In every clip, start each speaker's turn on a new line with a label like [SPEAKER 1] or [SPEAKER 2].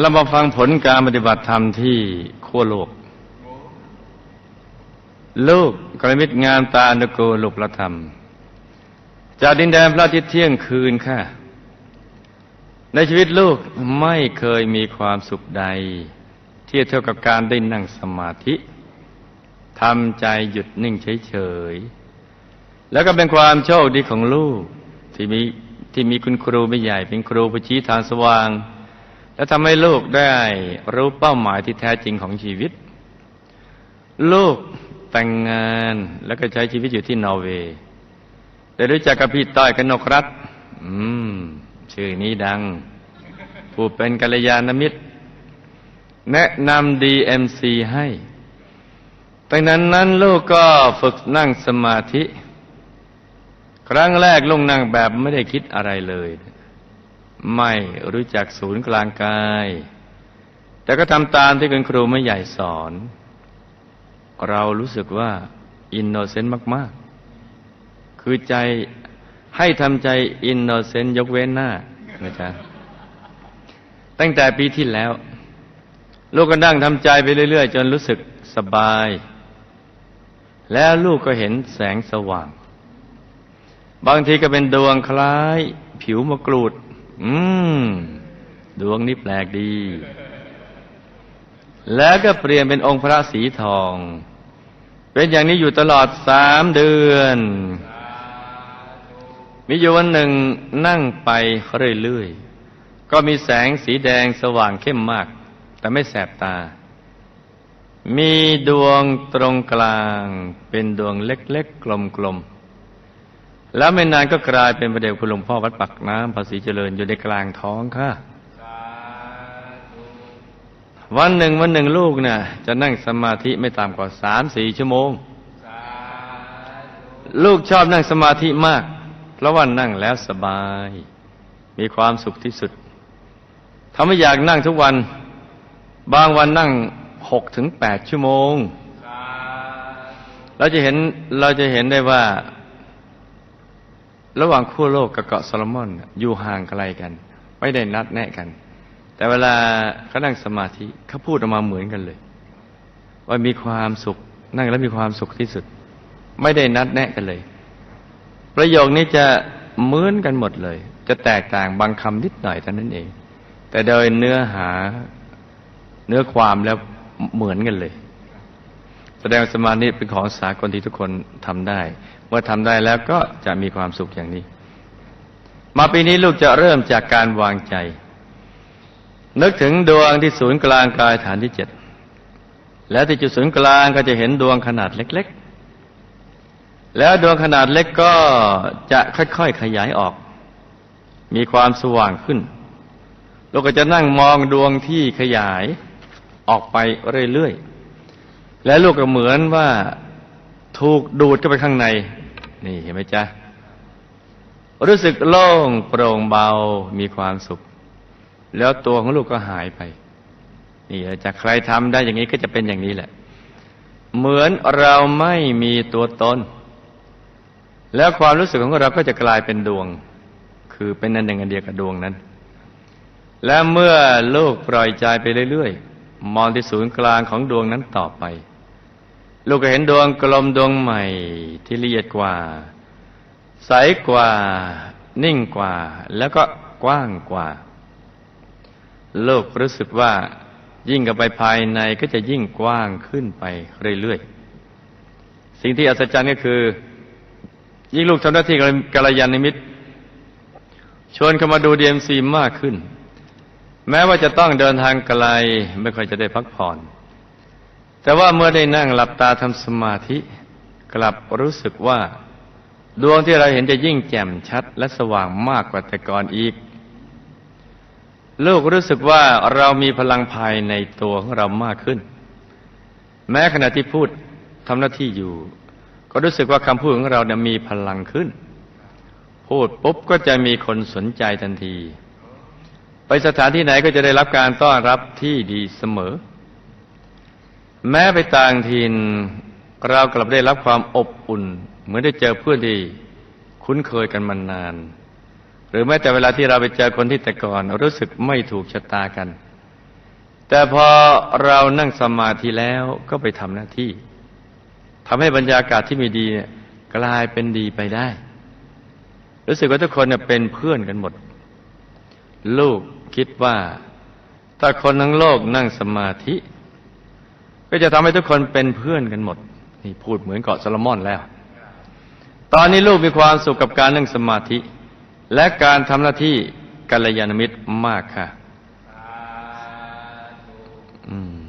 [SPEAKER 1] เรามาฟังผลการปฏิบัติธรรมที่ขั้วโลก ลูกกรมิตงามตาอนุโกลูกพระธรรม จากดินแดนพระอาทิตย์เที่ยงคืนค่ะ ในชีวิตลูกไม่เคยมีความสุขใด เที่เท่ากับการได้นั่งสมาธิทำใจหยุดนิ่งเฉยๆ แล้วก็เป็นความโชคดีของลูก ที่มีที่มีคุณครูไม่ใหญ่เป็นครูผู้ชี้ทางสว่าง และทำให้ลูกได้รู้เป้าหมายที่แท้จริงของชีวิต ลูกแต่งงานแล้วก็ใช้ชีวิตอยู่ที่นอร์เวย์ได้รู้จักกับพี่ต้อยกนกรัตอืม ชื่อนี้ดัง ผู้เป็นกัลยาณมิตร แนะนำ DMC ให้ตั้งนั้นนั้นลูกก็ฝึกนั่งสมาธิ ครั้งแรกลงนั่งแบบไม่ได้คิดอะไรเลย ไม่รู้จักศูนย์กลางกาย แต่ก็ทำตามที่คุณครูไม่ใหญ่สอน เรารู้สึกว่าอินโนเซนต์มาก ๆ คือใจให้ทำใจอินโนเซนต์ยกเว้นหน้านะจ๊ะตั้งแต่ปีที่แล้ว ลูกก็นั่งทำใจไปเรื่อยๆ จนรู้สึกสบาย แล้วลูกก็เห็นแสงสว่าง บางทีก็เป็นดวงคล้าย ผิวมะกรูด อืม ดวงนี้แปลกดี แล้วก็เปลี่ยนเป็นองค์พระสีทอง เป็นอย่างนี้อยู่ตลอดสามเดือน มีอยู่วันหนึ่งนั่งไปเรื่อยๆ ก็มีแสงสีแดงสว่างเข้มมาก แต่ไม่แสบตา มีดวงตรงกลางเป็นดวงเล็กๆกลมๆ แล้วไม่นานก็กลายเป็นประเดี๋ยวคุณหลวงพ่อวัดปักน้ำภาษีเจริญอยู่ในกลางท้องค่ะวันหนึ่งวันหนึ่งลูกนะ่ะจะนั่งสมาธิไม่ต่ำกว่าสามสี่ชั่วโมง ลูกชอบนั่งสมาธิมาก เพราะว่านั่งแล้วสบาย มีความสุขที่สุดทำให้อยากนั่งทุกวัน บางวันนั่งหกถึงแปดชั่วโมง เราจะเห็นเราจะเห็นได้ว่า ระหว่างขั้วโลกกับเกาะโซโลมอนอยู่ห่างไกลกัน ไม่ได้นัดแนะกัน แต่เวลาเขานั่งสมาธิเขาพูดออกมาเหมือนกันเลย ว่ามีความสุขนั่งแล้วมีความสุขที่สุด ไม่ได้นัดแนะกันเลย ประโยคนี้จะเหมือนกันหมดเลย จะแตกต่างบางคำนิดหน่อยเท่านั้นเอง แต่โดยเนื้อหาเนื้อความแล้วเหมือนกันเลย ดงสมาธิเป็นของสากลที่ทุกคนทำได้ เมื่อทำได้แล้วก็จะมีความสุขอย่างนี้ มาปีนี้ลูกจะเริ่มจากการวางใจ นึกถึงดวงที่ศูนย์กลางกายฐานที่เจ็ดแล้วที่จุดศูนย์กลางก็จะเห็นดวงขนาดเล็ก ๆ แล้วดวงขนาดเล็กก็จะค่อยๆขยายออก มีความสว่างขึ้นเราก็จะนั่งมองดวงที่ขยายออกไปเรื่อยๆ และลูกก็เหมือนว่าถูกดูดเข้าไปข้างใน นี่เห็นไหมจ๊ะ รู้สึกโล่งโปร่งเบามีความสุข แล้วตัวของลูกก็หายไป นี่จากใครทำได้อย่างนี้ก็จะเป็นอย่างนี้แหละ เหมือนเราไม่มีตัวตน แล้วความรู้สึกของเราก็จะกลายเป็นดวง คือเป็นอันหนึ่งอันเดียวกับดวงนั้น และเมื่อลูกปล่อยใจไปเรื่อยๆ มองที่ศูนย์กลางของดวงนั้นต่อไป ลูกก็เห็นดวงกลมดวงใหม่ที่ละเอียดกว่า ใสกว่า นิ่งกว่า แล้วก็กว้างกว่า โลกรู้สึกว่า ยิ่งกับไปภายในก็จะยิ่งกว้างขึ้นไปเรื่อยๆ สิ่งที่อัศจรรย์ก็คือ ยิ่งลูกทำหน้าที่กัลยาณมิตรชวนเข้ามาดูดีเอ็มซีมากขึ้น แม้ว่าจะต้องเดินทางไกลไม่ค่อยจะได้พักผ่อน แต่ว่าเมื่อได้นั่งหลับตาทำสมาธิ กลับรู้สึกว่า ดวงที่เราเห็นจะยิ่งแจ่มชัด และสว่างมากกว่าแต่ก่อนอีก ลูกรู้สึกว่าเรามีพลังภายในตัวของเรามากขึ้น แม้ขณะที่พูดทำหน้าที่อยู่ ก็รู้สึกว่าคำพูดของเราเนี่ยมีพลังขึ้น พูดปุ๊บก็จะมีคนสนใจทันที ไปสถานที่ไหนก็จะได้รับการต้อนรับที่ดีเสมอ แม้ไปต่างถิ่นเรากลับได้รับความอบอุ่น เหมือนได้เจอเพื่อนที่คุ้นเคยกันมานาน หรือแม้แต่เวลาที่เราไปเจอคนที่แต่ก่อน รู้สึกไม่ถูกชะตากัน แต่พอเรานั่งสมาธิแล้วก็ไปทำหน้าที่ทำให้บรรยากาศที่ไม่ดีเนี่ยกลายเป็นดีไปได้ รู้สึกว่าทุกคนเนี่ยเป็นเพื่อนกันหมด ลูก คิดว่า ถ้าคนทั้งโลกนั่งสมาธิ ก็จะทำให้ทุกคนเป็นเพื่อนกันหมด นี่พูดเหมือนเกาะซาลมอนแล้ว ตอนนี้ลูกมีความสุขกับการนั่งสมาธิ และการทำหน้าที่กัลยาณมิตรมากค่ะ อืม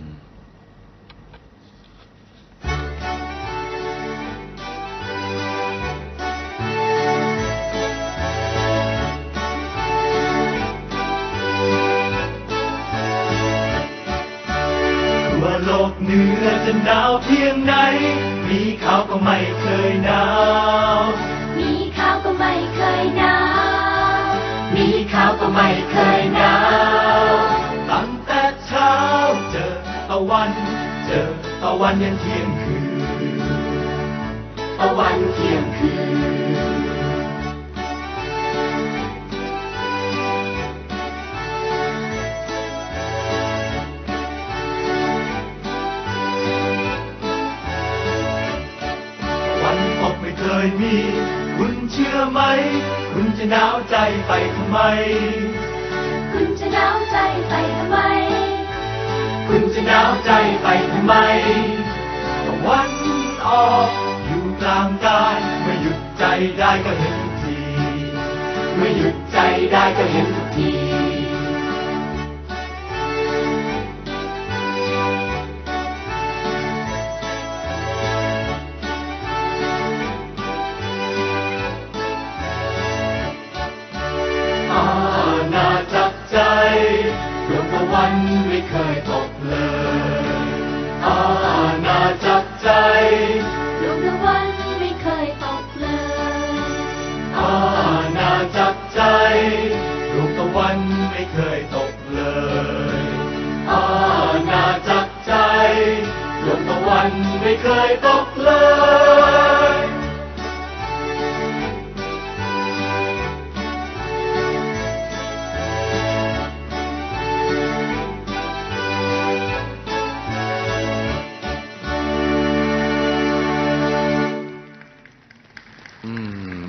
[SPEAKER 2] ก็ไม่เคยหนาว
[SPEAKER 3] มีข้าวก็ไม่เคยหนาว
[SPEAKER 2] มีเขาก็ไม่เคยหนาวตั้งแต่เช้าเจอตะวัน เจอตะวันยันเที่ยงคืนตะวันเที่ยงคืน อไหม คุณจะหนาวใจไปทำไม
[SPEAKER 3] คุณจะหนาวใจไปทำไม
[SPEAKER 2] คุณจะหนาวใจไปทำไมตะวันออกอยู่กลางกายเมื่อหยุดใจได้ก็เห็นทุกทีเมื่อหยุดใจได้ก็เห็นทุกที ใจดวงตะวันไม่เคยตกเลยอาณาจักรใจ
[SPEAKER 3] ดวงตะวันไม่เคยตกเลย
[SPEAKER 2] อาณาจักรใจดวงตะวันไม่เคยตกเลยอาณาจักรใจดวงตะวันไม่เคยตกเลย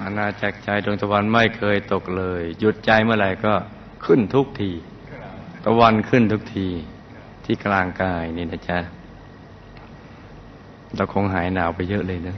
[SPEAKER 1] อาณาจักรใจดวงตะวันไม่เคยตกเลย หยุดใจเมื่อไหร่ก็ขึ้นทุกที ตะวันขึ้นทุกทีที่กลางกายนี่นะจ๊ะเราคงหายหนาวไปเยอะเลยนะ